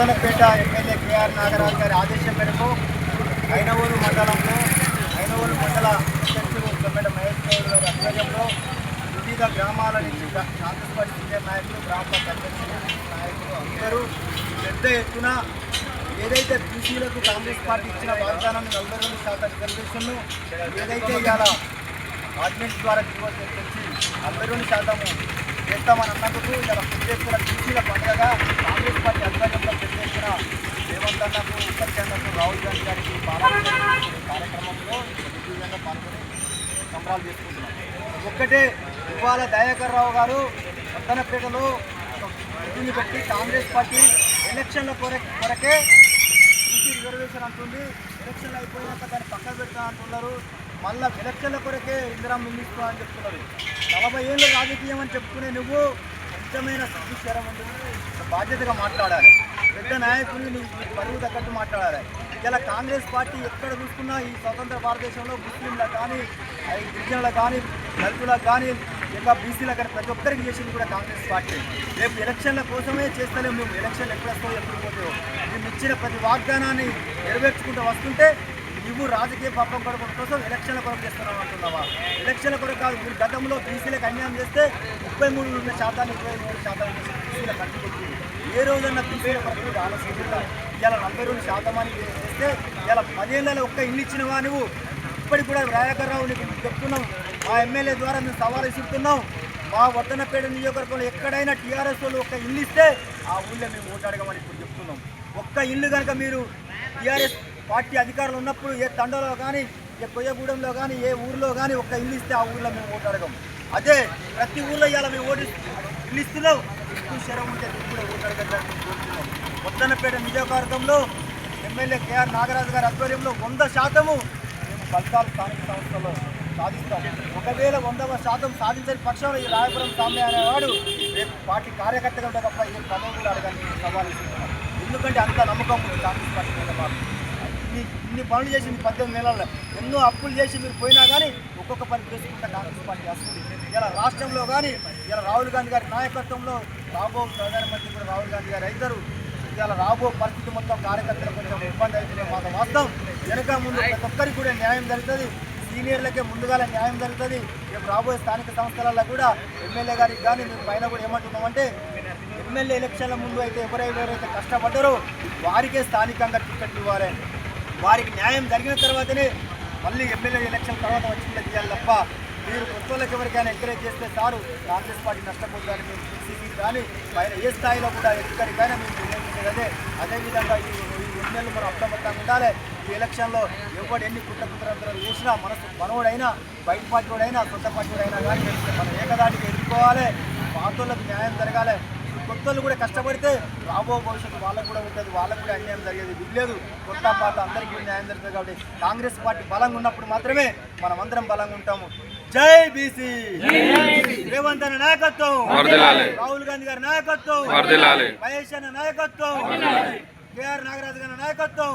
Wardhannapet MLA KR Nagaraju గారి ఆదేశం మేరకు ఐనవూరు మండలంలో ఐనవూరు మండల అధ్యక్షుడు తొమ్మిది మహేష్ గౌడ్ గారి ఆధ్వర్యంలో వివిధ గ్రామాల నుంచి కాంగ్రెస్ పార్టీ సీనియర్ నాయకులు గ్రామ పంచాయతీ అధ్యక్షులు నాయకులు అందరూ పెద్ద ఎత్తున ఏదైతే బీసీలకు కాంగ్రెస్ పార్టీ ఇచ్చిన వాగ్దానాన్ని నలభై రెండు శాతం రిజర్వేషన్ను ఏదైతే ఇవాళ ఆర్డినెన్స్ ద్వారా దిగువచ్చి తెచ్చి నలభై రెండు శాతము చేస్తామని అన్నందుకు ఇలా పెద్ద బీసీల పండుగగా కాంగ్రెస్ పార్టీ ఆధ్వర్యంలో పెద్ద రేవంత్ అన్నకు సత్యాన్నకు రాహుల్ గాంధీ గారికి పాల్గొనే కార్యక్రమంలో దిగ్విజయంగా పాల్గొని సంబరాలు చేసుకుంటున్నాం ఒక్కటే ఇవాళ దయాకర్ రావు గారు పట్టణపేటలో మీటింగ్ పెట్టి కాంగ్రెస్ పార్టీ ఎలక్షన్ల కొరకే బీసీ రిజర్వేషన్ అంటుంది. ఎలక్షన్లు అయిపోయినాక దాన్ని పక్కన పెడతా అంటున్నారు. మళ్ళీ ఎలక్షన్ల కొరకే ఇందిరా మిల్లిస్తా అని చెప్తున్నారు నలభై ఏళ్ళు రాజకీయం అని చెప్పుకునే నువ్వు నిజమైన సిగ్గుచరం ఉంటుంది బాధ్యతగా మాట్లాడాలి. పెద్ద నాయకులు నీ నీ పరువు తగ్గట్టు మాట్లాడాలి. ఇలా కాంగ్రెస్ పార్టీ ఎక్కడ చూసుకున్నా ఈ స్వతంత్ర భారతదేశంలో ముస్లింలకు కానీ ఈ గిరిజనులకు కానీ దళితులకు కానీ ఇంకా బీసీలకు కానీ ప్రతి ఒక్కరికి చేసింది కూడా కాంగ్రెస్ పార్టీ. రేపు ఎలక్షన్ల కోసమే చేస్తలేము మేము. ఎలక్షన్లు ఎప్పుడు వస్తాయో ఎప్పుడు పోతాయో. మేము ఇచ్చిన ప్రతి వాగ్దానాన్ని నెరవేర్చుకుంటూ వస్తుంటే నువ్వు రాజకీయ పాపం కొరకు కోసం ఎలక్షన్ల కొరకు చేస్తున్నావు అంటున్నావా? ఎలక్షన్ల కొరకు కాదు మీరు గతంలో బీసీలకు అన్యాయం చేస్తే ముప్పై మూడు ఉన్న శాతాన్ని ఇరవై మూడు శాతం బీసీలకు కట్టుకొచ్చి ఏ రోజన్నా బీసీల కొరకు చాలా ఆలోచించుకుంటా ఇలా నలభై రెండు శాతం అని చేస్తే ఇలా పదేళ్ళలో ఒక్క ఇల్లు ఇచ్చినవా నువ్వు? ఇప్పటికి కూడా రాయకర్రావు నీకు చెప్తున్నాం. మా ఎమ్మెల్యే ద్వారా మేము సవాలు ఇస్తున్నాం మా వర్ధనపేట నియోజకవర్గంలో ఎక్కడైనా టీఆర్ఎస్ వాళ్ళు ఒక్క ఇల్లు ఇస్తే ఆ ఊళ్ళో మేము ఓటాడగమని ఇప్పుడు చెప్తున్నాం. ఒక్క ఇల్లు కనుక మీరు టీఆర్ఎస్ పార్టీ అధికారులు ఉన్నప్పుడు ఏ తండలో కానీ ఏ కొయ్యగూడెంలో కానీ ఏ ఊర్లో కానీ ఒక్క ఇల్లు ఇస్తే ఆ ఊళ్ళో మేము ఓటు అడగం. అదే ప్రతి ఊళ్ళో ఇవాళ మేము ఓటు ఇల్లు ఇస్తున్నాం. ఎక్కువ శరం ఉంటే కూడా ఓటు అడగడానికి కోరుతున్నాం. వర్ధనపేట నియోజకవర్గంలో ఎమ్మెల్యే కేఆర్ నాగరాజు గారి ఆధ్వర్యంలో వంద శాతము మేము ఫలితాలు స్థానిక సంస్థలో సాధిస్తాం. ఒకవేళ వందవ శాతం సాధించని పక్షంలో ఈ రాయపురం సామ్య అనేవాడు రేపు పార్టీ కార్యకర్తగా ఉంటే తప్ప ఈ పదవి కూడా అడగని సవాల్ ఎందుకంటే అంత నమ్మకం ఉంది కాంగ్రెస్ పార్టీ మీద మాకు ఇన్ని పనులు చేసి మీ పద్దెనిమిది నెలల్లో ఎన్నో అప్పులు చేసి మీరు పోయినా కానీ ఒక్కొక్క పని చేసుకుంటే కాంగ్రెస్ పార్టీ వస్తుంది ఇలా రాష్ట్రంలో కానీ ఇలా రాహుల్ గాంధీ గారి నాయకత్వంలో రాబో ప్రధానమంత్రి కూడా రాహుల్ గాంధీ గారు అవుతారు ఇలా రాబో పరిస్థితి మొత్తం కార్యకర్తలు కొంచెం ఇబ్బంది అవుతుంది. మాకు వాస్తవం వెనక ముందు ప్రతి ఒక్కరికి కూడా న్యాయం జరుగుతుంది. సీనియర్లకే ముందుగా న్యాయం జరుగుతుంది. రేపు రాబోయే స్థానిక సంస్థలలో కూడా ఎమ్మెల్యే గారికి కానీ మేము పైన కూడా ఏమంటున్నామంటే ఎమ్మెల్యే ఎలక్షన్ల ముందు అయితే ఎవరెవరైతే కష్టపడ్డారో వారికే స్థానికంగా టికెట్లు ఇవ్వాలి. వారికి న్యాయం జరిగిన తర్వాతనే మళ్ళీ ఎమ్మెల్యే ఎలక్షన్ తర్వాత వచ్చిందని చేయాలి తప్ప మీరు కొత్త ఎవరికైనా ఎంకరేజ్ చేస్తే సారు కాంగ్రెస్ పార్టీ నష్టపోతుందని మేము బీసీసీ కానీ పైన ఏ స్థాయిలో కూడా ఎక్కడికైనా మేము నిర్ణయించేది అదేవిధంగా ఈ ఎమ్మెల్యేలు మనం అప్రమత్తంగా ఉండాలి. ఈ ఎలక్షన్లో ఎవడు ఎన్ని కుట్ర కుట్రంతరాలు చేసినా మనసు మనోడైనా బయట పార్టీ వాడైనా సొంత పార్టీ వాడైనా కానీ మనం ఏకదాటికి ఎదుర్కోవాలి పాతోళ్ళకి న్యాయం జరగాలి. ఇప్పుడు కొత్త వాళ్ళు కూడా కష్టపడితే రాబో భవిష్యత్తు వాళ్ళకు కూడా ఉంటుంది వాళ్ళకు కూడా అన్యాయం జరిగేది లేదు కొత్త పాత అందరికీ న్యాయం జరుగుతుంది కాబట్టి కాంగ్రెస్ పార్టీ బలంగా ఉన్నప్పుడు మాత్రమే మనం అందరం బలంగా ఉంటాము. జై బీసీ. రేవంత్ అన్న నాయకత్వం. రాహుల్ గాంధీ గారి నాయకత్వం. మహేష్ అన్న నాయకత్వం. కేఆర్ నాగరాజు గారి నాయకత్వం.